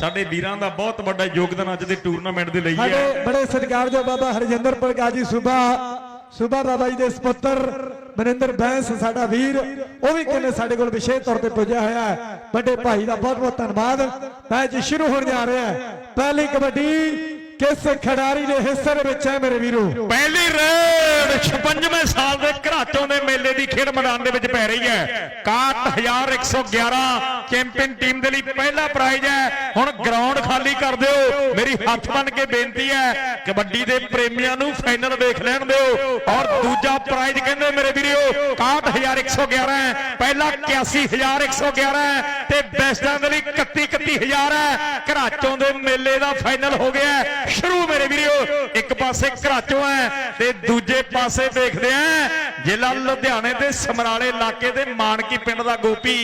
ਸਾਡੇ ਵੀਰਾਂ ਦਾ ਬਹੁਤ ਵੱਡਾ ਯੋਗਦਾਨ ਅੱਜ ਦੇ ਟੂਰਨਾਮੈਂਟ ਦੇ ਲਈ ਹੈ। ਸਾਡੇ ਬੜੇ ਸਤਿਕਾਰਯੋਗ ਬਾਬਾ ਹਰਜਿੰਦਰ ਪ੍ਰਕਾਜੀ ਸੂਬਾ ਸੂਬਾ ਬਾਬਾ ਜੀ ਦੇ ਸਪੁੱਤਰ ਮਨਿੰਦਰ ਬੈਂਸ ਸਾਡਾ ਵੀਰ ਉਹ ਵੀ ਕਹਿੰਦੇ ਸਾਡੇ ਕੋਲ ਵਿਸ਼ੇਸ਼ ਤੌਰ ਤੇ ਪੁੱਜਿਆ ਹੋਇਆ ਹੈ। ਵੱਡੇ ਭਾਈ ਦਾ ਬਹੁਤ ਬਹੁਤ ਧੰਨਵਾਦ। ਮੈਚ ਸ਼ੁਰੂ ਹੋਣ ਜਾ ਰਿਹਾ ਹੈ। ਪਹਿਲੀ ਕਬੱਡੀ ਕਿਸ ਖਿਡਾਰੀ ਦੇ ਹਿੱਸੇ ਦੇ ਵਿੱਚ ਹੈ ਮੇਰੇ ਵੀਰੋ? ਪਹਿਲੀ ਰੇਡ 56ਵੇਂ ਸਾਲ ਦੇ ਘਰਾਚੋਂ ਦੇ ਮੇਲੇ ਦੀ ਖੇਡ ਮੈਦਾਨ ਦੇ ਵਿੱਚ ਪੈ ਰਹੀ ਹੈ। 61111 ਚੈਂਪੀਅਨ ਟੀਮ ਦੇ ਲਈ ਪਹਿਲਾ ਪ੍ਰਾਈਜ਼ ਹੈ। ਹੁਣ ਗਰਾਊਂਡ ਖਾਲੀ ਕਰ ਦਿਓ। ਮੇਰੀ ਹੱਥ ਬੰਨ ਕੇ ਬੇਨਤੀ ਹੈ, ਕਬੱਡੀ ਦੇ ਪ੍ਰੇਮੀਆਂ ਨੂੰ ਫਾਈਨਲ ਵੇਖ ਲੈਣ ਦਿਓ। ਔਰ ਦੂਜਾ ਪ੍ਰਾਈਜ਼ ਕਹਿੰਦੇ ਮੇਰੇ ਵੀਰੋ 61111 ਹੈ। ਪਹਿਲਾ 81111 ਹੈ ਤੇ ਬੈਸਟਾਂ ਦੇ ਲਈ 31 31000 ਹੈ। ਘਰਾਚੋਂ ਦੇ ਮੇਲੇ ਦਾ ਫਾਈਨਲ ਹੋ ਗਿਆ ਸ਼ੁਰੂ ਮੇਰੇ ਵੀਰੋ। ਇੱਕ ਪਾਸੇ ਘਰਾਚੋਂ ਹੈ ਤੇ ਦੂਜੇ ਪਾਸੇ ਦੇਖਦੇ ਆ ਜ਼ਿਲ੍ਹਾ ਲੁਧਿਆਣੇ ਦੇ ਸਮਰਾਲੇ ਇਲਾਕੇ ਦੇ ਮਾਨਕੀ ਪਿੰਡ ਦਾ ਗੋਪੀ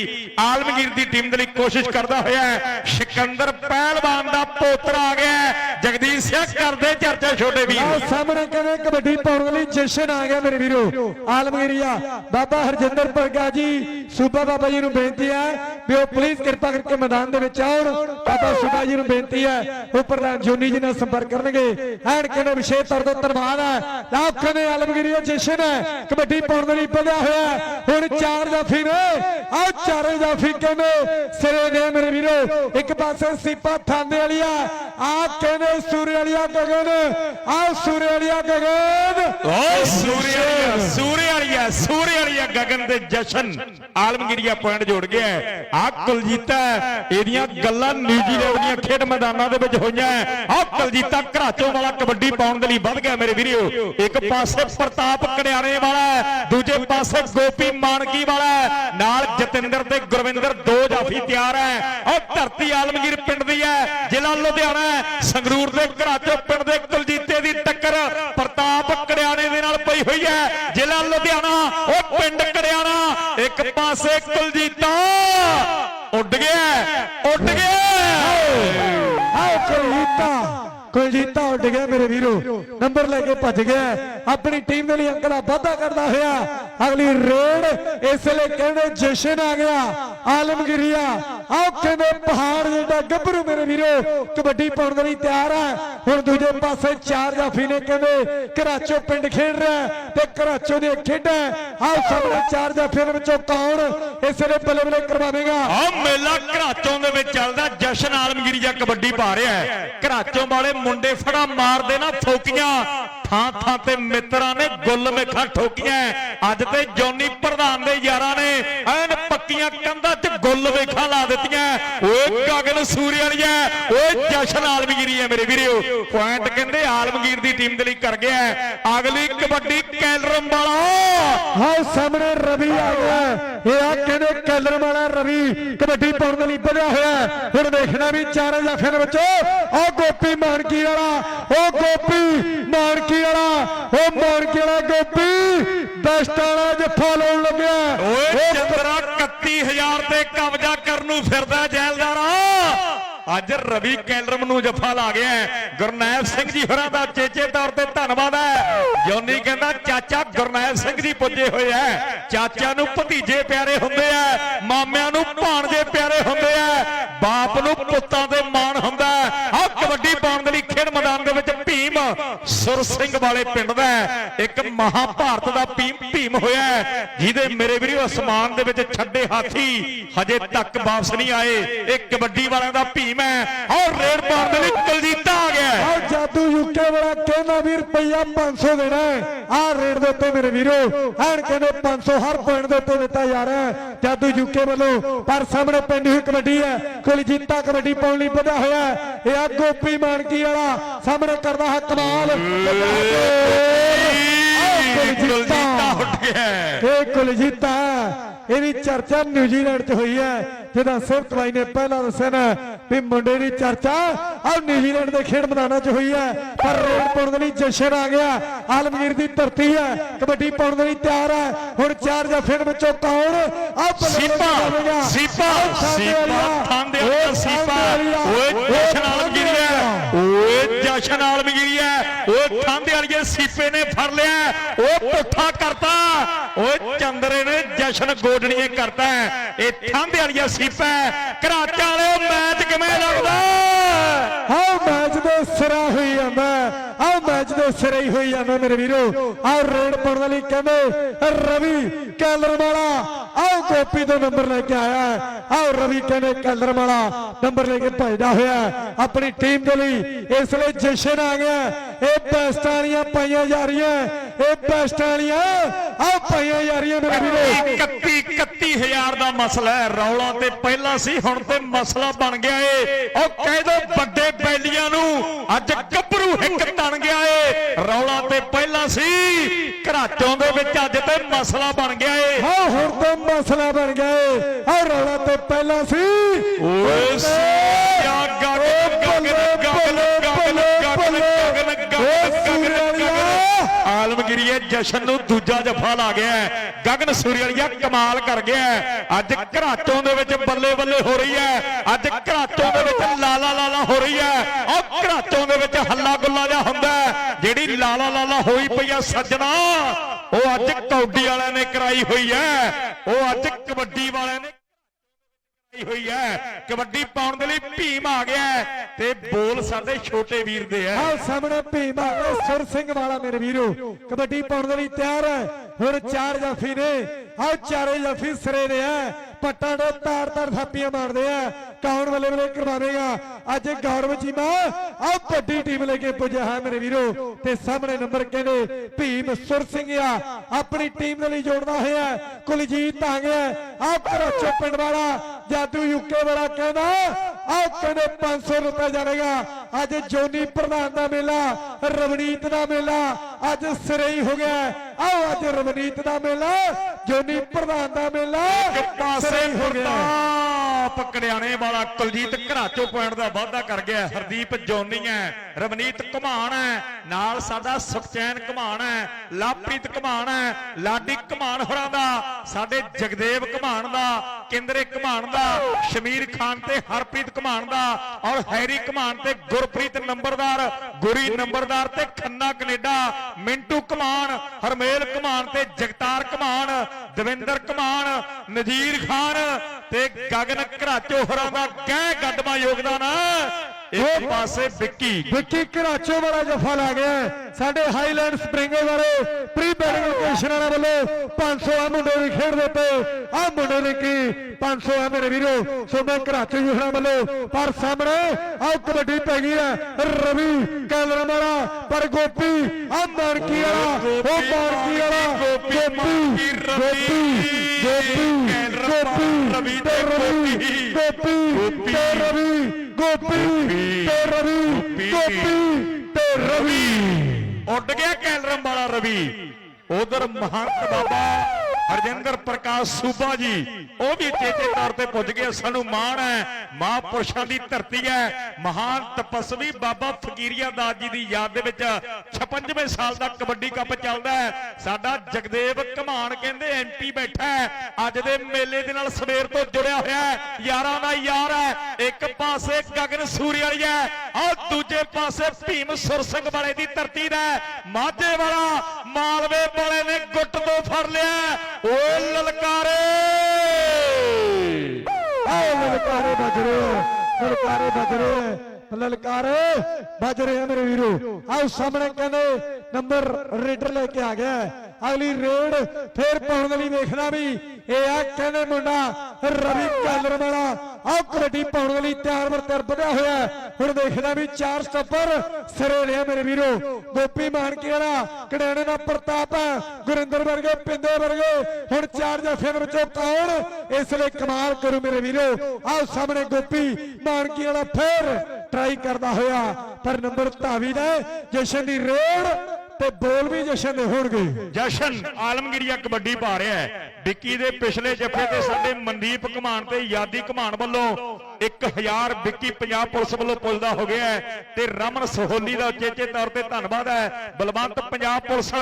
ਆਲਮਗੀਰ ਦੀ ਟੀਮ ਦੇ ਲਈ ਕੋਸ਼ਿਸ਼ ਕਰਦਾ ਹੋਇਆ ਸਿਕੰਦਰ ਪਹਿਲਵਾਨ ਦਾ ਪੋਤਰਾ ਆ ਗਿਆ ਹੈ। ਕਰਦੇ ਚਰਚਾ ਛੋਟੇ ਵੀਰ। ਸਾਹਮਣੇ ਕਹਿੰਦੇ ਕਬੱਡੀ ਪਾਉਣ ਲਈ ਜਸ਼ਨ ਆ ਗਿਆ ਮੇਰੇ ਵੀਰੋ। ਆਲਮਗੀਰੀਆ, ਬਾਬਾ ਹਰਜਿੰਦਰ ਪ੍ਰਕਾਜੀ ਸੂਬਾ ਬਾਬਾ ਜੀ ਨੂੰ ਬੇਨਤੀ ਹੈ ਵੀ ਉਹ ਪਲੀਜ਼ ਕਿਰਪਾ ਕਰਕੇ ਮੈਦਾਨ ਦੇ ਵਿੱਚ ਆਉਣ। ਬਾਬਾ ਸੂਬਾ ਜੀ ਨੂੰ ਬੇਨਤੀ ਹੈ ਉਹ ਪ੍ਰਧਾਨ ਜੋਨੀ ਜੀ ਨਾਲ ਸੰਪਰਕ ਕਰਨਗੇ। ਐਨ ਕਹਿੰਦੇ ਵਿਸ਼ੇਸ਼ ਤੌਰ ਤੇ ਧੰਨਵਾਦ ਹੈ। ਲਾਓ ਕਹਿੰਦੇ ਆਲਮਗੀਰੀਆ ਜਸ਼ਨ ਹੈ। ਕਬੱਡੀ ਪਾਉਣ ਦੇ ਲਈ ਵਧਿਆ ਹੋਇਆ ਹੁਣ ਚਾਰ ਜਾਫੀ ਨੇ। ਆਓ ਚਾਰੇ ਜਾਫੀ ਕਹਿੰਦੇ, ਸਿਰੇ ਨੇ ਮੇਰੇ ਵੀਰੋ। ਇੱਕ ਪਾਸੇ ਸੀਪਾ ਥਾਂਦੇ ਵਾਲੀਆ ਆ। ਕਹਿੰਦੇ ਸੂਰੇ ਗਗਨ ਆਹ ਸੂਰੇ ਗਗਨ ਓ ਸੂਰੇ ਵਾਲੀਆ ਸੂਰੇ ਗਗਨ ਦੇ ਜਸ਼ਨ। ਆਲਮਗੀਰੀਆ ਪੁਆਇੰਟ ਜੋੜ ਗਿਆ ਆ ਕੁਲਜੀਤਾ ਇਹਦੀਆਂ ਗੱਲਾਂ ਨਿਊਜ਼ੀਲੈਂਡ ਦੀਆਂ ਖੇਡ ਮੈਦਾਨਾਂ ਦੇ ਵਿੱਚ ਹੋਈਆਂ ਆ ਕੁਲਜੀਤਾ ਘਰਾਚੋਂ ਵਾਲਾ ਕਬੱਡੀ ਪਾਉਣ ਦੇ ਲਈ ਵੱਧ ਗਿਆ, ਮੇਰੇ ਵੀਰੋ। ਇੱਕ ਪਾਸੇ ਪ੍ਰਤਾਪ ਕੜਿਆਣੇ ਵਾਲਾ ਦੂਜੇ ਪਾਸੇ ਗੋਪੀ ਮਾਨਕੀ ਵਾਲਾ ਨਾਲ ਜਤਿੰਦਰ ਤੇ ਗੁਰਵਿੰਦਰ, ਦੋ ਜਾਫੀ ਤਿਆਰ ਹੈ। ਉਹ ਧਰਤੀ ਆਲਮਗੀਰ ਪਿੰਡ ਦੀ ਹੈ, ਜ਼ਿਲ੍ਹਾ ਲੁਧਿਆਣਾ ਸੰਗਰੂਰ ਦੇ ਘਰਾਚੋਂ ਪਿੰਡ ਦੇ ਕੁਲਜੀਤੇ ਦੀ ਟੱਕਰ ਪ੍ਰਤਾਪ ਕੜਿਆਣੇ ਦੇ ਨਾਲ ਪਈ ਹੋਈ ਹੈ। ਜ਼ਿਲ੍ਹਾ ਲੁਧਿਆਣਾ, ਉਹ ਪਿੰਡ ਕੜਿਆਣਾ, ਇੱਕ ਪਾਸੇ ਕੁਲਜੀਤਾ। ਉੱਡ ਗਿਆ ਉੱਡ ਗਿਆ। ਆਓ ਕੁਲਜੀਤਾ। ਕੁਲਜੀਤਾ ਗਿਆ ਮੇਰੇ ਵੀਰੋ। ਨੰਬਰ ਲੈ ਕੇ ਭੱਜ ਗਿਆ। ਆਪਣੀ ਟੀਮ ਦੇ ਲਈ ਅੰਕ ਵਾਧਾ ਕਰਦਾ ਹੋਇਆ। ਅਗਲੀ ਰੇਡ ਇਸ ਲਈ ਕਹਿੰਦੇ ਜਸ਼ਨ ਆ ਗਿਆ। ਆਲਮਗੀਰੀਆ ਆਓ ਕਹਿੰਦੇ ਪਹਾੜ ਜਿਹੜਾ ਗੱਭਰੂ ਮੇਰੇ ਵੀਰੋ। ਕਬੱਡੀ ਪਾਉਣ ਦੇ ਲਈ ਤਿਆਰ ਆ। ਹੁਣ ਦੂਜੇ ਪਾਸੇ ਚਾਰ ਜਾਫੀ ਨੇ ਕਹਿੰਦੇ ਘਰਾਚੋ ਪਿੰਡ ਖੇਡ ਰਿਹਾ। ਤੇ ਘਰਾਚੋ ਦੀ ਖੇਡ ਹੈ। ਆਓ ਸਾਹਮਣੇ ਚਾਰ ਜਾਫੀਆਂ ਵਿੱਚੋਂ ਕੌਣ ਇਸ ਲਈ ਬੱਲੇ ਬੱਲੇ ਕਰਵਾਵੇਗਾ? ਆ ਮੇਲਾ ਘਰਾਚੋਂ ਦੇ ਵਿੱਚ ਚੱਲਦਾ। ਜਸ਼ਨ ਆਲਮਗੀਰੀ ਜਾਂ ਕਬੱਡੀ ਪਾ ਰਿਹਾ ਹੈ। ਘਰਾਚੋਂ ਵਾਲੇ ਮੁੰਡੇ ਫੜਾ ਮਾਰਦੇ ਨਾ ਠੋਕੀਆਂ ਥਾਂ ਥਾਂ ਤੇ ਮਿੱਤਰਾਂ ਨੇ ਗੁੱਲ ਮੇਖਾਂ ਠੋਕੀਆਂ ਅੱਜ ਤੇ ਜੋਨੀ ਪ੍ਰਧਾਨ ਦੇ ਯਾਰਾਂ ਨੇ ਐਨ ਪੱਕੀਆਂ ਕੰਧਾਂ 'ਚ ਗੁੱਲ ਵੇਖਾਂ ਲਾ ਦਿੱਤੀਆਂ ਓਏ ਗਗਨ ਸੂਰੇ ਵਾਲੀਆ ਓਏ ਜਸ਼ਨ ਆਲਮਗੀਰੀ ਹੈ ਮੇਰੇ ਵੀਰੋ। ਪੁਆਇੰਟ ਕਹਿੰਦੇ ਆਲਮਗੀਰ ਦੀ ਟੀਮ ਦੇ ਲਈ ਕਰ ਗਿਆ ਅਗਲੀ ਕਬੱਡੀ ਕੈਲਰਮ ਵਾਲਾ। ਹਾਂ ਸਾਹਮਣੇ ਰਵੀ ਆ ਗਿਆ ਇਹ ਆ ਕਹਿੰਦੇ ਕੈਲਰਮ ਵਾਲਾ ਰਵੀ? ਕਬੱਡੀ ਪਾਉਣ ਦੇ ਲਈ ਵਧਿਆ ਹੋਇਆ ਹੁਣ ਦੇਖਣਾ ਵੀ ਚਾਰ ਜਾਂ ਫਿਰ ਵਿੱਚ ਉਹ ਗੋਪੀ ਮਾਨਕੀ ਵਾਲਾ, ਉਹ ਗੋਪੀ ਮਾਨਕੀ ਵਾਲਾ ਉਹ ਮਾਨਕੀ ਵਾਲਾ ਗੋਪੀ ਵਾਲਾ ਜੱਫਾ ਲਾਉਣ ਲੱਗਿਆ। ਓਏ ਚੰਦਰਾ 31000 ਤੇ ਕਬਜ਼ਾ ਕਰਨ ਨੂੰ ਫਿਰਦਾ ਜੈਲਦਾਰਾ। ਅੱਜ ਰਵੀ ਕੈਲਰਮ ਨੂੰ ਜੱਫਾ ਲਾ ਗਿਆ। ਗੁਰਨੈਬ ਸਿੰਘ ਜੀ ਹੋਰਾਂ ਦਾ ਚੇਚੇ ਤੌਰ ਤੇ ਧੰਨਵਾਦ ਹੈ। ਜੋਨੀ ਕਹਿੰਦਾ ਚਾਚਾ ਗੁਰਨੈਬ ਸਿੰਘ ਜੀ ਪੁੱਜੇ ਹੋਏ ਐ ਚਾਚਾ ਨੂੰ ਭਤੀਜੇ ਪਿਆਰੇ ਹੁੰਦੇ ਆ ਮਾਮਿਆਂ ਨੂੰ ਭਾਣਜੇ ਪਿਆਰੇ ਹੁੰਦੇ ਆ ਬਾਪ ਨੂੰ ਪੁੱਤਾਂ ਦੇ ਮਾਣ ਹੁੰਦਾ ਆ ਕਬੱਡੀ ਪਾਉਣ ਦੇ ਲਈ ਖੇਡ ਮੈਦਾਨ ਦੇ ਵਿੱਚ ਭੀਮ ਸੁਰ ਸਿੰਘ ਵਾਲੇ ਪਿੰਡ ਦਾ ਇੱਕ ਮਹਾਭਾਰਤ ਦਾ ਭੀਮ ਭੀਮ ਹੋਇਆ ਜਿਹਦੇ ਮੇਰੇ ਵੀਰੋ ਅਸਮਾਨ ਦੇ ਵਿੱਚ ਛੱਡੇ ਹਾਥੀ ਹਜੇ ਤੱਕ ਵਾਪਸ ਨਹੀਂ ਆਏ। ਇਹ ਕਬੱਡੀ ਵਾਲਿਆਂ ਦਾ ਭੀਮ ਹੈ। ਔਰ ਰੇਡ ਪਾਉਣ ਦੇ ਲਈ ਕੁਲਜੀਤਾ ਆ ਗਿਆ ਹੈ। ਜਾਦੂ ਯੂਕੇ ਵਾਲਾ ਕਹਿੰਦਾ ਵੀ ਰੁਪਈਆ 500 ਦੇਣਾ ਆਹ ਰੇਟ ਦੇ ਉੱਤੇ ਮੇਰੇ ਵੀਰੋ, ਐਨ ਕਹਿੰਦੇ 500 ਹਰ ਪੁਆਇੰਟ ਦੇ ਉੱਤੇ ਦਿੱਤਾ ਜਾ ਰਿਹਾ ਜਾਦੂ ਯੂਕੇ ਵੱਲੋਂ, ਪਰ ਸਾਹਮਣੇ ਪਿੰਡ ਹੀ ਕਬੱਡੀ ਹੈ। ਕੁਲਜੀਤਾ ਕਬੱਡੀ ਪਾਉਣ ਲਈ ਵਧਿਆ ਹੋਇਆ ਇਹ ਆ ਗੋਪੀ ਮਾਨਕੀ ਵਾਲਾ, ਸਾਹਮਣੇ ਕਰਦਾ ਹੈ ਕਮਾਲ ਕੁਲਜੀਤਾ ਉੱਠ ਗਿਆ ਹੈ। ਇਹ ਕੁਲਜੀਤਾ ਇਹਦੀ ਚਰਚਾ ਨਿਊਜ਼ੀਲੈਂਡ 'ਚ ਹੋਈ ਹੈ ਜਿਹਦਾ ਸਿਫਤ ਬਾਈ ਨੇ ਪਹਿਲਾਂ ਦੱਸਿਆ ਨਾ ਵੀ ਮੁੰਡੇ ਦੀ ਚਰਚਾ ਆ ਨਿਊਜ਼ੀਲੈਂਡ ਦੇ ਖੇਡ ਮੈਦਾਨਾਂ 'ਚ ਹੋਈ ਹੈ। ਪਰ ਰੇਡ ਪਾਉਣ ਦੇ ਲਈ ਜਸ਼ਨ ਆ ਗਿਆ। ਆਲਮਗੀਰ ਦੀ ਧਰਤੀ ਹੈ। ਕਬੱਡੀ ਪਾਉਣ ਦੇ ਲਈ ਤਿਆਰ ਹੈ। ਹੁਣ ਚਾਰ ਜਫੇ ਦੇ ਵਿੱਚੋਂ ਕੌਣ ਆ ਸੀਪਾ ਸੀਪਾ ਸੀਪਾ ਸੀਪਾ। ਓਏ ਜਸ਼ਨ ਆਲਮਗੀਰੀਆ ਪ੍ਰਸ਼ਾਸਨ ਨਾਲ ਹੈ। ਉਹ ਥੰਦੇ ਵਾਲੀਏ ਸੀਪੇ ਨੇ ਫੜ ਲਿਆ। ਉਹ ਪੁੱਠਾ ਕਰਤਾ। ਉਹ ਚੰਦਰੇ ਨੇ ਜਸ਼ਨ ਗੋਡਣੀਏ ਕਰਤਾ ਇਹ ਥੰਦੇ ਵਾਲੀਆ ਸੀਪਾ ਕਰਾਚਾ ਵਾਲੇ ਮੈਚ ਕਿਵੇਂ ਲੱਗਦਾ? ਹਾਂ ਮੈਚ ਦੇ ਸਿਰਾ ਹੋਈ ਹੀ ਹੋਈ ਜਾਂਦਾ ਮੇਰੇ ਵੀਰੋ। ਆਹ ਰੇਡ ਪਾਉਣ ਵਾਲੀ ਕਹਿੰਦੇ, ਰਵੀ ਕੈਲਰ ਵਾਲਾ ਆਹ ਗੋਪੀ ਤੋਂ ਨੰਬਰ ਲੈ ਕੇ ਆਇਆ ਆਹ ਰਵੀ ਕਹਿੰਦੇ ਕੈਲਰ ਵਾਲਾ ਨੰਬਰ ਲੈ ਕੇ ਭਜਦਾ ਹੋਇਆ ਆਪਣੀ ਟੀਮ ਦੇ ਲਈ ਇਸ ਲਈ ਜਸ਼ਨ ਆ ਗਿਆ ਇਹ ਬੈਸਟਾਂ ਪਾਈਆਂ ਜਾ ਰਹੀਆਂ ਇਹ ਬੈਸਟਾਂ ਵਾਲੀਆਂ, ਆਹ ਪਾਈਆਂ ਜਾ ਰਹੀਆਂ ਮੇਰੇ ਵੀਰੋ। 31 31000 ਦਾ ਮਸਲਾ ਹੈ। ਰੌਲਾ ਤੇ ਪਹਿਲਾਂ ਸੀ, ਹੁਣ ਤੇ ਮਸਲਾ ਬਣ ਗਿਆ ਏ। ਉਹ ਕਹਿ ਦੋ ਵੱਡੇ ਬੈਲੀਆਂ ਨੂੰ ਅੱਜ ਗੱਭਰੂ ਹਿੱਕ ਤਣ ਗਿਆ ਏ ਰੌਲਾ ਤੇ ਪਹਿਲਾਂ ਸੀ। ਘਰਾਚੋਂ ਦੇ ਵਿੱਚ ਅੱਜ ਤੇ ਮਸਲਾ ਬਣ ਗਿਆ ਏ। ਹਾਂ ਹੁਣ ਤਾਂ ਮਸਲਾ ਬਣ ਗਿਆ ਏ। ਆਹ ਰੌਲਾ ਤੇ ਪਹਿਲਾਂ ਸੀ। ਓਏ ਸਿਆ ਗਗਨ ਗਗਨ ਗਗਨ ਗਗਨ ਗਗਨ ਗਗਨ ਗਗਨ ਗਗਨ ਆਲਮਗੀਰੀਏ ਜਸ਼ਨ ਨੂੰ ਦੂਜਾ ਜਫਾ ਲਾ ਗਿਆ ਹੈ। ਗਗਨ ਸੂਰਿਆਲੀਆ ਕਮਾਲ ਕਰ ਗਿਆ ਹੈ। ਅੱਜ ਘਰਾਚੋਂ ਦੇ ਵਿੱਚ ਬੱਲੇ ਬੱਲੇ ਹੋ ਰਹੀ ਹੈ। ਅੱਜ ਘਰਾਚੋਂ ਦੇ ਵਿੱਚ ਲਾਲਾ ਲਾਲਾ ਹੋ ਰਹੀ ਹੈ। ਉਹ ਘਰਾਚੋਂ ਦੇ ਵਿੱਚ ਹੱਲਾ ਗੁੱਲਾ ਜਿਹਾ ਹੁੰਦਾ ਹੈ। ਜਿਹੜੀ ਲਾਲਾ ਲਾਲਾ ਹੋਈ ਪਈ ਆ ਸੱਜਣਾ, ਉਹ ਅੱਜ ਕੌਡੀ ਵਾਲਿਆਂ ਨੇ ਕਰਾਈ ਹੋਈ ਹੈ। ਉਹ ਅੱਜ ਕਬੱਡੀ ਵਾਲਿਆਂ ਨੇ ਹੋਈ ਹੈ। ਕਬੱਡੀ ਪਾਉਣ ਦੇ ਲਈ ਭੀਮ ਆ ਗਿਆ ਤੇ ਬੋਲ ਸਾਡੇ ਛੋਟੇ ਵੀਰ ਦੇ ਹੈ। ਆਹ ਸਾਹਮਣੇ ਭੀਮ ਆ ਗਿਆ, ਸੁਰ ਸਿੰਘ ਵਾਲਾ ਮੇਰੇ ਵੀਰੋ। ਕਬੱਡੀ ਪਾਉਣ ਦੇ ਲਈ ਤਿਆਰ ਹੈ। ਹੁਣ ਚਾਰ ਜਾਫੀ ਨੇ, ਆਹ ਚਾਰੇ ਜਾਫੀ ਸਿਰੇ ਨੇ ਆ ਪੱਟਾਂ ਦੇ ਤਾਰ ਤਾਰ ਥਾਪੀਆਂ ਮਾਰਦੇ ਆ। ਕੌਣ ਵੱਲੇ ਵੱਲੇ ਕਰਵਾਵੇਗਾ ਅੱਜ ਗੌਰਵ ਚੀਮਾ ਆਹ ਵੱਡੀ ਟੀਮ ਲੈ ਕੇ ਪੁੱਜਿਆ ਹੈ ਮੇਰੇ ਵੀਰੋ। ਤੇ ਸਾਹਮਣੇ ਨੰਬਰ ਕਹਿੰਦੇ, ਭੀਮ ਸੁਰ ਸਿੰਘ ਆ ਆਪਣੀ ਟੀਮ ਦੇ ਲਈ ਜੋੜਦਾ ਹੋਇਆ ਹੈ। ਕੁਲਜੀਤ ਆ ਗਿਆ ਆਹ ਘਰੋਂ ਪਿੰਡ ਵਾਲਾ, ਜਾਦੂ ਯੂਕੇ ਵਾਲਾ ਕਹਿੰਦਾ, ਆਹ ਕਹਿੰਦੇ 500 ਰੁਪਏ ਜਾਣੇਗਾ ਅੱਜ ਜੋਨੀ ਪ੍ਰਧਾਨ ਦਾ ਮੇਲਾ ਰਵਨੀਤ ਦਾ ਮੇਲਾ ਅੱਜ ਸਿਰੇ ਹੀ ਗਿਆ ਆਓ ਅੱਜ ਰਵਨੀਤ ਦਾ ਮੇਲਾ ਜੋਨੀ ਪ੍ਰਧਾਨ ਦਾ ਮੇਲਾ ਸਿਰੇ ਹੀ ਹੋ ਗਿਆ ਪ੍ਰਤਾਪ ਕੜਿਆਣੇ ਵਾਲਾ ਕੁਲਜੀਤ ਘਰਾਚੋ ਪੁਆਇੰਟ ਦਾ ਵਾਅਦਾ ਕਰ ਗਿਆ। ਹਰਦੀਪ ਜੋਨੀ ਹੈ, ਰਵਨੀਤ ਘਮਾਣ ਹੈ, ਨਾਲ ਸਾਡਾ ਸੁਖਚੈਨ ਘਮਾਣ ਹੈ, ਲਾਪ੍ਰੀਤ ਘਮਾਣ ਹੈ, ਲਾਡੀ ਘਮਾਣ ਹੋਰਾਂ ਦਾ, ਸਾਡੇ ਜਗਦੇਵ ਘਮਾਣ ਦਾ, ਕੇਂਦਰੇ ਘਮਾਣ ਦਾ, ਸ਼ਮੀਰ ਖਾਨ ਤੇ ਹਰਪ੍ਰੀਤ ਘਮਾਣ ਦਾ, ਔਰ ਹੈਰੀ ਘਮਾਣ ਤੇ ਗੁਰਪ੍ਰੀਤ ਨੰਬਰਦਾਰ, ਗੁਰੀ ਨੰਬਰਦਾਰ ਤੇ ਖੰਨਾ ਕੈਨੇਡਾ, ਮਿੰਟੂ ਘਮਾਣ, ਹਰਮੇਲ ਘਮਾਣ ਤੇ ਜਗਤਾਰ ਘਮਾਣ ਦਵਿੰਦਰ ਘਮਾਣ ਨਜੀਰ ਖਾਨ ਤੇ ਗਗਨ ਘਰਾਚੋ ਹੋਰਾਂ ਦਾ ਕਹਿ ਗੱਡਮਾ ਯੋਗਦਾਨ ਇੱਕ ਪਾਸੇ ਵਿੱਕੀ ਵਿੱਕੀ ਘਰਾਚੋ ਵਾਲਾ ਜਫਾ ਲਾ ਗਿਆ ਹੈ। ਸਾਡੇ ਹਾਈਲੈਂਡ ਸਪਰਿੰਗੇ ਵਾਲੇ ਪ੍ਰੀ ਬੈਟਿੰਗ ਲੋਕੇਸ਼ਨ ਵਾਲਾ ਵੱਲੋਂ 500 ਆ ਮੁੰਡੇ ਵੀ ਖੇਡਦੇ ਪਏ ਆ ਮੁੰਡੇ ਨੇ ਕੀ 500 ਆ ਮੇਰੇ ਵੀਰੋ ਸੋ ਮੈਂ ਘਰਾਚੋ ਜੁਹਰਾ ਵੱਲੋਂ ਪਰ ਸਾਹਮਣੇ ਆ ਕਬੱਡੀ ਪੈ ਗਈ ਹੈ ਰਵੀ ਕੈਲਰ ਵਾਲਾ ਪਰ ਗੋਪੀ ਆ ਮਾਨਕੀ ਵਾਲਾ ਉਹ ਮਾਨਕੀ ਵਾਲਾ ਗੋਪੀ ਗੋਪੀ ਗੋਪੀ ਗੋਪੀ ਰਵੀ ਤੇ ਤੇ ਰਵੀ ਗੋਪੀ। ਗੋਪੀ ਤੇ ਰਵੀ ਗੋਪੀ ਤੇ ਰਵੀ ਗੋਪੀ। ਤੇ ਰਵੀ। ਉੱਡ ਗਿਆ ਕੈਲਰਮ ਵਾਲਾ ਰਵੀ। ਉਧਰ ਮਹੰਤ ਬਾਬਾ ਹਰਜਿੰਦਰ ਪ੍ਰਕਾਸ਼ ਸੂਬਾ ਜੀ, ਉਹ ਵੀ ਚੇਚੇ ਤੌਰ ਤੇ ਪੁੱਜ ਗਏ, ਸਾਨੂੰ ਮਾਣ ਹੈ, ਮਹਾਂਪੁਰਸ਼ਾਂ ਦੀ ਧਰਤੀ ਹੈ, ਮਹਾਨ ਤਪਸਵੀ ਬਾਬਾ ਫਕੀਰੀਆ ਦਾਸ ਜੀ ਦੀ ਯਾਦ ਦੇ ਵਿੱਚ 56ਵੇਂ ਸਾਲ ਦਾ ਕਬੱਡੀ ਕੱਪ ਚੱਲਦਾ ਹੈ। ਸਾਡਾ ਜਗਦੇਵ ਘਮਾਣ ਕਹਿੰਦੇ ਐਮਪੀ ਬੈਠਾ ਹੈ। ਅੱਜ ਦੇ ਮੇਲੇ ਦੇ ਨਾਲ ਸਵੇਰ ਤੋਂ ਜੁੜਿਆ ਹੋਇਆ ਹੈ। ਯਾਰਾਂ ਦਾ ਯਾਰ ਹੈ। ਇੱਕ ਪਾਸੇ ਗਗਨ ਸੂਰੀ ਵਾਲੀ ਹੈ, ਔਰ ਦੂਜੇ ਪਾਸੇ ਭੀਮ ਸੁਰ ਸਿੰਘ ਵਾਲੇ ਦੀ ਧਰਤੀ ਦਾ ਮਾਝੇ ਵਾਲਾ ਮਾਲਵੇ ਵਾਲੇ ਨੇ ਗੁੱਟ ਤੋਂ ਫੜ ਲਿਆ ਓਏ ਲਲਕਾਰੇ। ਆਓ ਲਲਕਾਰੇ ਵੱਜ ਰਹੇ ਆ, ਲਲਕਾਰੇ ਵੱਜ ਰਹੇ ਲਲਕਾਰੇ ਵੱਜ ਰਹੇ ਆ ਮੇਰੇ ਵੀਰੋ। ਆਓ ਸਾਹਮਣੇ ਕਹਿੰਦੇ ਨੰਬਰ ਰੇਡਰ ਲੈ ਕੇ ਆ ਗਿਆ। ਅਗਲੀ ਰੇਡ ਫੇਰ ਪਾਉਣ ਦੇ ਲਈ ਵੇਖਣਾ ਵੀ, ਇਹ ਆ ਕਹਿੰਦੇ ਮੁੰਡਾ ਰਵੀ ਕਾਲਰ ਵਾਲਾ। ਆਓ ਕਬੱਡੀ ਪਾਉਣ ਦੇ ਲਈ ਤਿਆਰ ਬਰ ਤਿਆਰ ਵਧਿਆ ਹੋਇਆ ਹੁਣ ਦੇਖਦਾ ਵੀ ਚਾਰ ਸਟੱਪਰ ਸਿਰੇ ਨੇ ਮੇਰੇ ਵੀਰੋ। ਗੋਪੀ ਮਾਨਕੀ ਵਾਲਾ ਕੜਿਆਣੇ ਦਾ ਪ੍ਰਤਾਪ ਹੈ। ਗੁਰਿੰਦਰ ਵਰਗੇ ਪਿੰਦੇ ਵਰਗੇ। ਹੁਣ ਚਾਰ ਜਾਫਿਆਂ ਦੇ ਵਿੱਚੋਂ ਕੌਣ ਇਸ ਲਈ ਕਮਾਲ ਕਰੂ ਮੇਰੇ ਵੀਰੋ? ਆਓ ਸਾਹਮਣੇ ਗੋਪੀ ਮਾਨਕੀ ਵਾਲਾ ਫੇਰ ਟਰਾਈ ਕਰਦਾ ਹੋਇਆ। ਪਰ ਨੰਬਰ ਧਾਵੀ ਦਾ ਜਸ਼ਨ ਦੀ ਰੇਡ ਤੇ ਬੋਲ ਵੀ ਜਸ਼ਨ ਦੇ ਹੋਣਗੇ। ਜਸ਼ਨ ਆਲਮਗੀਰੀਆ ਕਬੱਡੀ ਪਾ ਰਿਹਾ ਹੈ। ਵਿੱਕੀ ਦੇ ਪਿਛਲੇ ਜੱਫੇ ਤੇ ਸਾਡੇ ਮਨਦੀਪ ਘਮਾਣ ਤੇ ਯਾਦੀ ਘਮਾਣ ਵੱਲੋਂ 1000 ਵਿੱਕੀ ਪੰਜਾਬ ਪੁਲਿਸ ਵੱਲੋਂ ਪੁੱਜਦਾ ਹੋ ਗਿਆ ਤੇ ਰਮਨ ਸਹੋਲੀ ਦਾ ਚੇਚੇ ਤੌਰ ਤੇ ਧੰਨਵਾਦ ਹੈ। ਬਲਵੰਤ ਪੰਜਾਬ ਪੁਲਿਸ,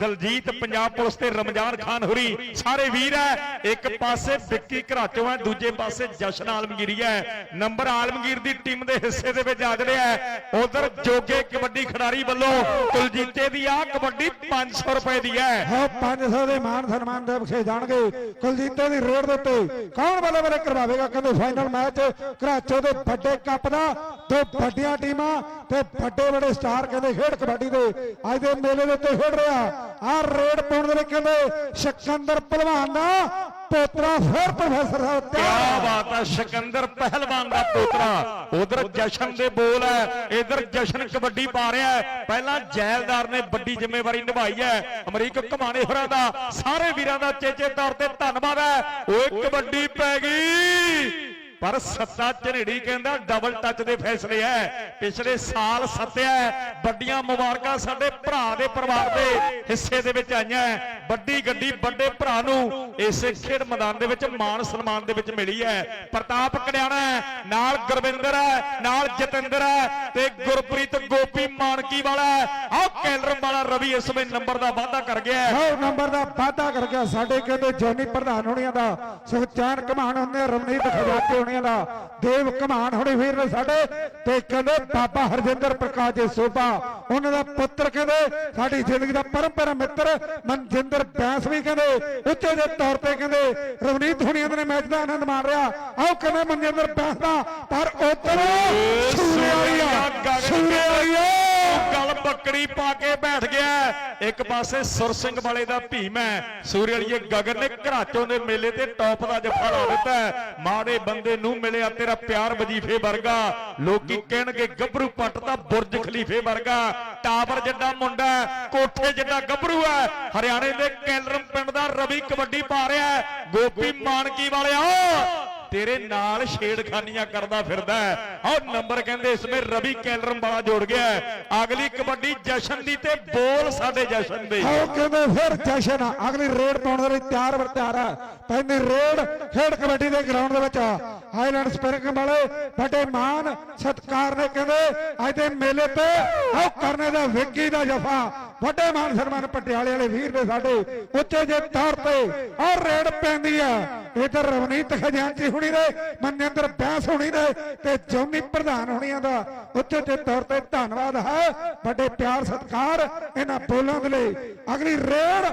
ਦਲਜੀਤ ਪੰਜਾਬ ਪੁਲਿਸ ਤੇ ਰਮਜ਼ਾਨ ਖਾਨ ਹੁਰੀ ਸਾਰੇ ਵੀਰ ਹੈ। ਇੱਕ ਪਾਸੇ ਵਿੱਕੀ ਘਰਾਚੋਂ ਹੈ, ਦੂਜੇ ਪਾਸੇ ਜਸ਼ਨ ਆਲਮਗੀਰੀ ਹੈ। ਨੰਬਰ ਆਲਮਗੀਰ ਦੀ ਟੀਮ ਦੇ ਹਿੱਸੇ ਦੇ ਵਿੱਚ ਆ ਰਿਹਾ ਹੈ, ਉਧਰ ਜੋਗੇ ਕਬੱਡੀ ਖਿਡਾਰੀ ਵੱਲੋਂ ਕੁਲਜੀਤੇ ਦੀ ਆ ਕਬੱਡੀ 500 ਰੁਪਏ ਦੀ ਹੈ। ਹਾਂ 500 ਦੇ ਮਾਨ ਸਨਮਾਨ ਦੇ ਬਖਸ਼ੇ ਜਾਣਗੇ ਕੁਲਦੀਪ ਦੀ ਰੇਡ ਦੇ ਉੱਤੇ ਕੌਣ ਬੱਲੇ ਬੱਲੇ ਕਰਵਾਵੇਗਾ ਕਹਿੰਦੇ ਫਾਈਨਲ ਮੈਚ ਕਰਾਚੋ ਦੇ ਵੱਡੇ ਕੱਪ ਦਾ, ਦੋ ਵੱਡੀਆਂ ਟੀਮਾਂ ਤੇ ਵੱਡੇ ਵੱਡੇ ਸਟਾਰ ਕਹਿੰਦੇ ਖੇਡ ਕਬੱਡੀ ਦੇ। ਅੱਜ ਦੇ ਮੇਲੇ ਦੇ ਉੱਤੇ ਖੇਡ ਰਿਹਾ। ਆ ਰੇਡ ਪਾਉਣ ਦੇ ਲਈ ਕਹਿੰਦੇ ਸਿਕੰਦਰ ਪਹਿਲਵਾਨ ਦਾ ਪੋਤਰਾ ਫਿਰ ਪ੍ਰੋਫੈਸਰ ਸਾਹਿਬ ਕਿਆ ਬਾਤ ਹੈ ਸਿਕੰਦਰ ਪਹਿਲਵਾਨ ਦਾ ਪੋਤਰਾ। ਉਧਰ ਜਸ਼ਨ ਦੇ ਬੋਲ ਹੈ, ਇਧਰ ਜਸ਼ਨ ਕਬੱਡੀ ਪਾ ਰਿਹਾ ਹੈ। ਪਹਿਲਾਂ ਜੈਲਦਾਰ ਨੇ ਵੱਡੀ ਜ਼ਿੰਮੇਵਾਰੀ ਨਿਭਾਈ ਹੈ। ਅਮਰੀਕ ਘਮਾਣੇ ਹੋਰਾਂ ਦਾ, ਸਾਰੇ ਵੀਰਾਂ ਦਾ ਚੇਚੇ ਤੌਰ ਤੇ ਧੰਨਵਾਦ ਹੈ। ਓਏ ਕਬੱਡੀ ਪੈ ਗਈ। ਪਰ ਸੱਤਾ ਝਨੇੜੀ ਕਹਿੰਦਾ ਡਬਲ ਟੱਚ ਦੇ ਫੈਸਲੇ ਐ। ਪਿਛਲੇ ਸਾਲ ਸੱਤਿਆ ਵੱਡੀਆਂ ਮੁਬਾਰਕਾਂ ਸਾਡੇ ਭਰਾ ਦੇ ਪਰਿਵਾਰ ਦੇ ਹਿੱਸੇ ਦੇ ਵਿੱਚ ਆਈਆਂ ਵੱਡੀ ਗੱਡੀ ਵੱਡੇ ਭਰਾ ਨੂੰ ਇਸੇ ਖੇਡ ਮੈਦਾਨ ਦੇ ਵਿੱਚ ਮਾਣ ਸਨਮਾਨ ਦੇ ਵਿੱਚ ਮਿਲੀ ਹੈ ਪ੍ਰਤਾਪ ਕੜਿਆਣਾ ਨਾਲ ਗੁਰਵਿੰਦਰ ਹੈ ਨਾਲ ਜਤਿੰਦਰ ਹੈ ਤੇ ਗੁਰਪ੍ਰੀਤ ਗੋਪੀ ਮਾਨਕੀ ਵਾਲਾ ਹੈ। ਆਹ ਕੈਲਰ ਵਾਲਾ ਰਵੀ ਇਸ ਵੇ ਨੰਬਰ ਦਾ ਵਾਅਦਾ ਕਰ ਗਿਆ ਹੈ। ਨੰਬਰ ਦਾ ਵਾਅਦਾ ਕਰ ਗਿਆ। ਸਾਡੇ ਕਹਿੰਦੇ ਜੋਨੀ ਪ੍ਰਧਾਨ ਹੋਣੀਆਂ ਦਾ ਸੁਖਚੈਨ ਕਮਾਨ ਹੁੰਦੇ ਰਮਨੀਤ ਖਜ਼ਾਤੇ ਹੋਣੀਆਂ ਦਾ ਦੇਵ ਕਮਾਨ ਹੋਣੇ ਵੀਰ ਨੇ ਸਾਡੇ ਤੇ ਕਹਿੰਦੇ ਬਾਬਾ ਹਰਜਿੰਦਰ ਪ੍ਰਕਾਸ਼ ਜੀ ਸੋਭਾ ਉਹਨਾਂ ਦਾ ਪੁੱਤਰ ਕਹਿੰਦੇ, ਸਾਡੀ ਜ਼ਿੰਦਗੀ ਦਾ ਪਰੰਪਰਾ ਮਿੱਤਰ ਮਨਜਿੰਦਰ ਬੈਂਸ ਵੀ ਕਹਿੰਦੇ, ਉੱਚੇ ਦੇ ਤੌਰ ਤੇ ਕਹਿੰਦੇ, ਰਵਨੀਤ ਹੋਣੀਆਂ ਦੇ ਮੈਚ ਦਾ ਆਨੰਦ ਮਾਣ ਰਿਹਾ ਆਓ ਕਹਿੰਦੇ ਮਨਜਿੰਦਰ ਬੈਂਸ ਦਾ, ਪਰ ਉਤਰ ਸੂਰੇ ਵਾਲੀ ਸੂਰੇ ਵਾਲੀ ਆ। ਗਲ ਬੱਕੜੀ ਪਾ ਕੇ ਬੈਠ ਗਿਆ। ਇੱਕ ਪਾਸੇ ਸੁਰ ਸਿੰਘ ਵਾਲੇ ਦਾ ਭੀਮ ਹੈ। ਸੂਰੇ ਵਾਲੀਏ ਗਗਨ ਨੇ ਘਰਾਚੋਂ ਦੇ ਮੇਲੇ ਤੇ ਟੌਪ ਦਾ ਜੱਫਾ ਲਾ ਦਿੱਤਾ ਹੈ। ਮਾੜੇ ਬੰਦੇ ਨੂੰ ਮਿਲਿਆ ਤੇਰਾ ਪਿਆਰ ਵਜੀਫੇ ਵਰਗਾ। ਲੋਕੀ ਕਹਿਣਗੇ ਗੱਭਰੂ ਪੱਟ ਤਾਂ ਬੁਰਜ ਖਲੀਫੇ ਵਰਗਾ। ਟਾਵਰ ਜਿੱਡਾ ਮੁੰਡਾ ਹੈ, ਕੋਠੇ ਜਿੱਡਾ ਗੱਭਰੂ ਹੈ। ਹਰਿਆਣੇ ਦੇ ਕੈਲਰਮ ਪਿੰਡ ਦਾ ਰਵੀ ਕਬੱਡੀ ਪਾ ਰਿਹਾ ਹੈ। ਗੋਪੀ ਮਾਨਕੀ ਵਾਲਿਆ ਤੇਰੇ ਨਾਲ ਛੇੜਖਾਨੀਆਂ ਕਰਦਾ ਫਿਰਦਾ ਹੈ। ਆਹ ਨੰਬਰ ਕਹਿੰਦੇ ਇਸ ਵਿੱਚ ਰਵੀ ਕੈਲਰਮ ਵਾਲਾ ਜੋੜ ਗਿਆ ਹੈ। ਅਗਲੀ ਕਬੱਡੀ ਜਸ਼ਨ ਦੀ ਤੇ ਬੋਲ ਸਾਡੇ ਜਸ਼ਨ ਦੇ। ਆਓ ਕਹਿੰਦੇ ਫਿਰ ਜਸ਼ਨ। ਅਗਲੀ ਰੇਡ ਪਾਉਣ ਦੇ ਲਈ ਤਿਆਰ ਬਰ ਤਿਆਰ ਆ। ਪੈਂਦੀ ਰੇਡ ਖੇਡ ਕਬੱਡੀ ਦੇ ਗਰਾਊਂਡ ਦੇ ਵਿੱਚ ਹਾਈਲੈਂਡ ਸਪਰਿੰਗ ਵਾਲੇ ਵੱਡੇ ਮਾਨ ਸਤਕਾਰ ਨੇ ਕਹਿੰਦੇ, ਅੱਜ ਦੇ ਮੇਲੇ ਤੇ ਆਓ ਕਰਨੇ ਦਾ ਵਿੱਕੀ ਦਾ ਜਫਾ। ਵੱਡੇ ਮਾਨ ਸਨਮਾਨ ਪਟਿਆਲੇ ਵਾਲੇ ਵੀਰ ਨੇ ਸਾਡੇ ਉੱਚੇ ਜੇ ਤੌਰ ਤੇ। ਔਰ ਰੇਡ ਪੈਂਦੀ ਆ। ਇਧਰ ਰਵਨੀਤ ਖਜ਼ਾਨਚੀ ਹੁਣੀ ਦੇ ਮਨਿੰਦਰ ਬੈਂਸ ਹੁਣੀ ਦੇ ਤੇ ਜੌਨੀ ਪ੍ਰਧਾਨ ਹੁਣੀਆਂ ਦਾ ਉੱਚੇ ਜੇ ਤੌਰ ਤੇ ਧੰਨਵਾਦ ਹੈ। ਵੱਡੇ ਪਿਆਰ ਸਤਕਾਰ ਇਹਨਾਂ ਬੋਲਾਂ ਦੇ ਲਈ। ਅਗਲੀ ਰੇਡ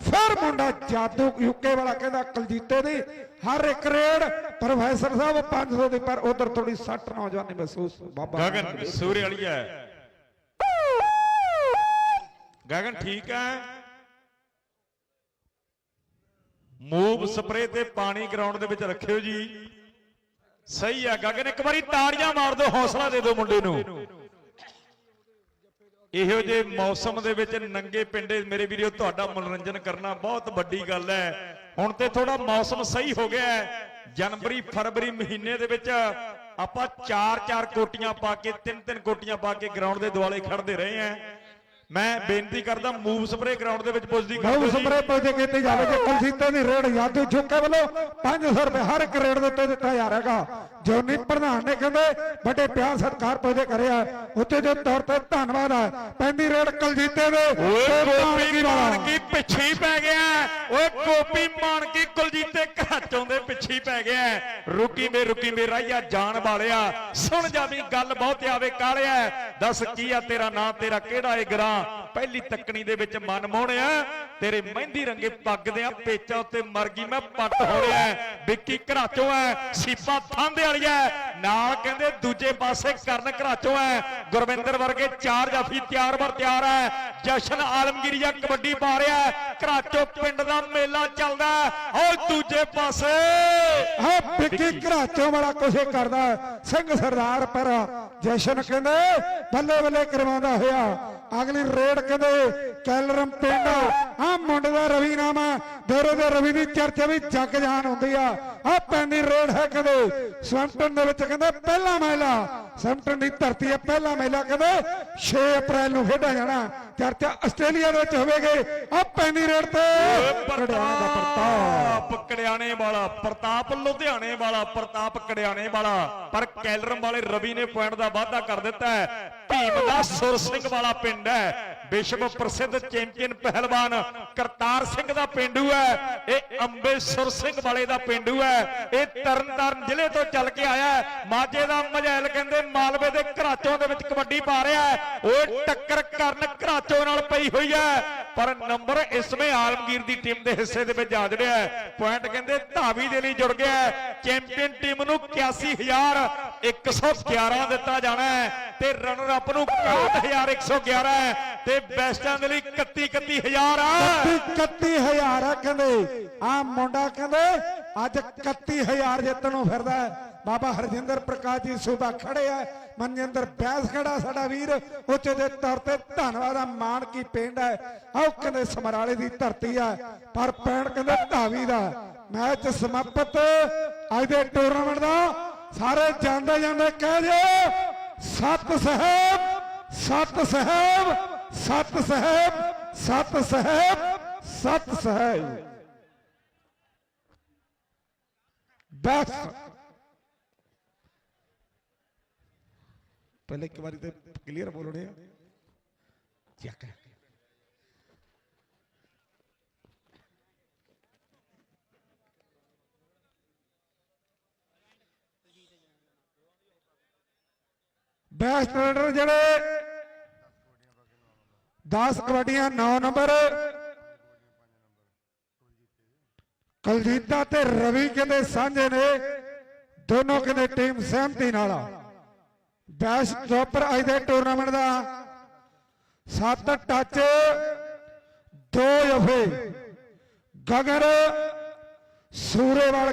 ਫਿਰ ਮੁੰਡਾ ਜਾਦੂ ਯੂਕੇ ਵਾਲਾ ਕਹਿੰਦਾ ਕਲਜੀਤੇ ਦੀ ਹਰ ਇੱਕ ਰੇਡ ਪ੍ਰੋਫੈਸਰ ਸਾਹਿਬ 500 ਦੀ ਪਰ ਉਧਰ ਥੋੜੀ ਸੱਟ ਨੌਜਵਾਨੀ ਮਹਿਸੂਸ ਬਾਬਾ ਗਗਨ ਸੂਰੇ ਵਾਲੀ ਹੈ। ਗਗਨ ਠੀਕ ਹੈ? ਮੂਵ ਸਪਰੇ ਤੇ ਪਾਣੀ ਗਰਾਊਂਡ ਦੇ ਵਿੱਚ ਰੱਖਿਓ ਜੀ। ਸਹੀ ਹੈ ਗਗਨ ਇੱਕ ਵਾਰੀ ਤਾੜੀਆਂ ਮਾਰ ਦਿਓ ਹੌਸਲਾ ਦੇ ਦਿਓ ਮੁੰਡੇ ਨੂੰ। ਇਹੋ ਜੇ ਮੌਸਮ ਦੇ ਵਿੱਚ ਨੰਗੇ ਪਿੰਡੇ ਮੇਰੇ ਵੀਰੋ, ਤੁਹਾਡਾ ਮਨੋਰੰਜਨ ਕਰਨਾ ਬਹੁਤ ਵੱਡੀ ਗੱਲ ਹੈ। ਹੁਣ ਤੇ ਥੋੜਾ ਮੌਸਮ ਸਹੀ ਹੋ ਗਿਆ ਹੈ। ਜਨਵਰੀ, ਫਰਵਰੀ ਮਹੀਨੇ ਦੇ ਵਿੱਚ ਆਪਾਂ ਚਾਰ ਚਾਰ ਕੋਟੀਆਂ ਪਾ ਕੇ ਤਿੰਨ ਤਿੰਨ ਕੋਟੀਆਂ ਪਾ ਕੇ ਗਰਾਊਂਡ ਦੇ ਦੁਆਲੇ ਖੜਦੇ ਰਹੇ ਆ ਮੈਂ ਬੇਨਤੀ ਕਰਦਾ ਮੂਵ ਸਪਰੇ ਗਰਾਊਂਡ ਦੇ ਵਿੱਚ ਪੁੱਜਦੀ ਜੀ ਸਮਰੇ ਪੌਦੇ ਕੀਤੀ ਜਾਵੇ ਜੇ ਕਲਸੀਤੇ ਦੀ ਰੇਡ ਯਾਦੂ ਝੁੱਕੇ ਵੱਲੋਂ 500 ਰੁਪਏ ਹਰ ਇੱਕ ਰੇਡ ਦੇ ਉੱਤੇ ਦਿੱਤਾ ਜਾ ਰਿਹਾਗਾ ਜੋਨੀ ਪ੍ਰਧਾਨ ਨੇ ਕਹਿੰਦੇ ਵੱਡੇ ਪਿਆਰ ਸਤਿਕਾਰ ਪੌਦੇ ਕਰਿਆ ਉੱਤੇ ਜੋ ਤੌਰ ਤੇ ਧੰਨਵਾਦ ਹੈ ਪੈਂਦੀ ਰੇਡ ਕਲਜੀਤੇ ਦੇ ਗੋਪੀ। ਮਾਨਕੀ ਪਿੱਛੇ ਹੀ ਪੈ ਗਿਆ ਓਏ ਗੋਪੀ ਮਾਨਕੀ ਕੁਲਜੀਤੇ ਘਾਚੋਂ ਦੇ ਪਿੱਛੇ ਪੈ ਗਿਆ ਰੁਕੀ ਮੇ ਰੁਕੀ ਮੇ ਰਾਈਆ ਜਾਣ ਵਾਲਿਆ। ਸੁਣ ਜਾਵੀਂ ਗੱਲ ਬਹੁਤ ਆਵੇ ਕਾਲਿਆ ਦੱਸ ਕੀ ਆ ਤੇਰਾ ਨਾਂ, ਤੇਰਾ ਕਿਹੜਾ ਏ ਗਰਾਂ ਪਹਿਲੀ ਤੱਕਣੀ ਦੇ ਵਿੱਚ ਮਨ ਮੋਹਣਿਆ ਤੇਰੇ ਮਹਿੰਦੀ ਰੰਗੇ ਪੱਗ ਦੇ ਆ ਪੇਚਾ ਉੱਤੇ ਮਰ ਗਈ। ਮੈਂ ਪੱਟ ਹੋੜਿਆ ਵਿੱਕੀ ਘਰਾਚੋਂ ਐ ਸੀਪਾ ਥਾਂਦੇ ਵਾਲੀ ਐ ਨਾਲ ਕਹਿੰਦੇ ਦੂਜੇ ਪਾਸੇ ਕਰਨ ਘਰਾਚੋਂ ਐ ਗੁਰਵਿੰਦਰ ਵਰਗੇ ਚਾਰ ਜਾਫੀ ਤਿਆਰ ਵਰ ਤਿਆਰ ਐ ਜਸ਼ਨ ਆਲਮਗੀਰੀਆ ਕਬੱਡੀ ਪਾ ਰਿਹਾ ਹੈ। ਘਰਾਚੋਂ ਪਿੰਡ ਦਾ ਮੇਲਾ ਚੱਲਦਾ ਔਰ ਦੂਜੇ ਪਾਸੇ ਹਾਂ ਵਿੱਕੀ ਘਰਾਚੋਂ ਵਾਲਾ ਕੁਛ ਕਰਦਾ। ਸਿੰਘ ਸਰਦਾਰ ਪਰ ਜਸ਼ਨ ਕਹਿੰਦੇ ਬੱਲੇ ਬੱਲੇ ਕਰਵਾਉਂਦਾ ਹੋਇਆ। ਅਗਲੀ ਰੇਡ ਕਹਿੰਦੇ ਕੈਲਰਮ ਪਿੰਡ। ਆ ਮੁੰਡੇ ਦਾ ਰਵੀ ਨਾਮ ਹੈ। ਦੋਰੇ ਦੇ ਰਵੀ ਦੀ ਚਰਚਾ ਵੀ ਜੱਗ ਜਾਣ ਹੁੰਦੀ ਆ। ਆ ਪੈਂਦੀ ਰੇਡ ਹੈ ਕਹਿੰਦੇ ਸਵੈਂਪਟਨ ਦੇ ਵਿੱਚ ਕਹਿੰਦੇ ਪਹਿਲਾ ਮਹਿਲਾ। ਸਵੈਂਪਟਨ ਦੀ ਧਰਤੀ ਹੈ ਪਹਿਲਾ ਮਹਿਲਾ ਕਹਿੰਦੇ 6 ਅਪ੍ਰੈਲ ਨੂੰ ਖੇਡਿਆ ਜਾਣਾ। ਚਰਚਾ ਆਸਟ੍ਰੇਲੀਆ ਦੇ ਵਿੱਚ ਹੋਵੇਗੀ। ਆ ਪੈਂਦੀ ਰੇਡ ਤੇ ਦਾ ਪ੍ਰਤਾਪ ਕੜਿਆਣੇ ਵਾਲਾ, ਪ੍ਰਤਾਪ ਲੁਧਿਆਣੇ ਵਾਲਾ, ਪ੍ਰਤਾਪ ਕੜਿਆਣੇ ਵਾਲਾ। ਪਰ ਕੈਲਰਮ ਵਾਲੇ ਰਵੀ ਨੇ ਪੁਆਇੰਟ ਦਾ ਵਾਅਦਾ ਕਰ ਦਿੱਤਾ ਹੈ। ਭੀਮ ਦਾ ਸੁਰ ਸਿੰਘ ਵਾਲਾ ਪਿੰਡ ਹੈ। ਵਿਸ਼ਵ ਪ੍ਰਸਿੱਧ ਚੈਂਪੀਅਨ ਪਹਿਲਵਾਨ ਕਰਤਾਰ ਸਿੰਘ ਦਾ ਪਿੰਡੂ ਹੈ। ਇਹ ਅੰਬੇਸੁਰ ਸਿੰਘ ਵਾਲੇ ਦਾ ਪਿੰਡੂ ਹੈ। ਇਹ ਤਰਨਤਾਰਨ ਜ਼ਿਲ੍ਹੇ ਤੋਂ ਚੱਲ ਕੇ ਆਇਆ ਮਾਝੇ ਦਾ ਮਝੈਲ ਕਹਿੰਦੇ ਮਾਲਵੇ ਦੇ ਘਰਾਚੋਂ ਦੇ ਵਿੱਚ ਕਬੱਡੀ ਪਾ ਰਿਹਾ ਹੈ। ਉਹ ਟੱਕਰ ਕਰਨ ਘਰਾਚੋਂ ਨਾਲ ਪਈ ਹੋਈ ਹੈ। ਪਰ ਨੰਬਰ ਇਸਵੇਂ ਆਲਮਗੀਰ ਦੀ ਟੀਮ ਦੇ ਹਿੱਸੇ ਦੇ ਵਿੱਚ ਆ ਜੜਿਆ ਪੁਆਇੰਟ ਕਹਿੰਦੇ ਧਾਵੀ ਦੇ ਲਈ ਜੁੜ ਗਿਆ ਚੈਂਪੀਅਨ ਟੀਮ ਨੂੰ 81111 ਦਿੱਤਾ ਜਾਣਾ ਹੈ ਤੇ ਰਨਰ ਅਪ ਨੂੰ 61111 ਤੇ ਬੈਸਟਾਂ ਦੇ ਲਈ 31000 ਆ 31000 ਆ ਕਹਿੰਦੇ। ਆ ਮੁੰਡਾ ਕਹਿੰਦੇ, ਅੱਜ 31000 ਜਿੱਤਣ ਨੂੰ ਫਿਰਦਾ ਬਾਬਾ ਹਰਜਿੰਦਰ ਪ੍ਰਕਾਸ਼ ਜੀ ਸੂਬਾ ਖੜੇ ਆ। ਮਨਜਿੰਦਰ ਬੈਸ ਖੜਾ ਸਾਡਾ ਵੀਰ। ਉੱਚੇ ਦੇ ਤੌਰ ਤੇ ਧੰਨਵਾਦ ਆ ਮਾਨ ਕੀ ਪਿੰਡ ਹੈ। ਆਓ ਕਹਿੰਦੇ ਸਮਰਾਲੇ ਦੀ ਧਰਤੀ ਆ, ਪਰ ਪੈਣ ਕਹਿੰਦੇ ਧਾਵੀ ਦਾ। ਮੈਚ ਸਮਾਪਤ। ਅੱਜ ਦੇ ਟੂਰਨਾਮੈਂਟ ਦਾ ਸਾਰੇ ਜਾਂਦੇ ਜਾਂਦੇ ਕਹਿ ਦਿਓ, ਸਤ ਸਾਹਿਬ ਸਤ ਸਾਹਿਬ ਸਤ ਸਾਹਿਬ ਸਤ ਸਾਹਿਬ ਸਤ ਸਾਹਿਬ। ਬਸ ਪਹਿਲੇ ਇੱਕ ਵਾਰੀ ਤੇ ਕਲੀਅਰ ਬੋਲਣੇ ਆ। ਚੱਕ। ਬੈਸਟ ਰਨਰ ਜਿਹੜੇ 10 ਕਬੱਡੀਆਂ 9 ਨੰਬਰ। ਕਲਜੀਤਾ ਤੇ ਰਵੀ ਕਹਿੰਦੇ ਸਾਂਝੇ ਨੇ। ਦੋਨੋਂ ਕਹਿੰਦੇ ਟੀਮ ਸਹਿਮਤੀ ਨਾਲ ਬੈਸਟ ਚੋਪਰ ਅੱਜ ਦੇ ਟੂਰਨਾਮੈਂਟ ਦਾ ਸੱਤ ਟੱਚ 2 ਜਫੇ। ਗਗਰ ਸੂਰੇਵਾਲ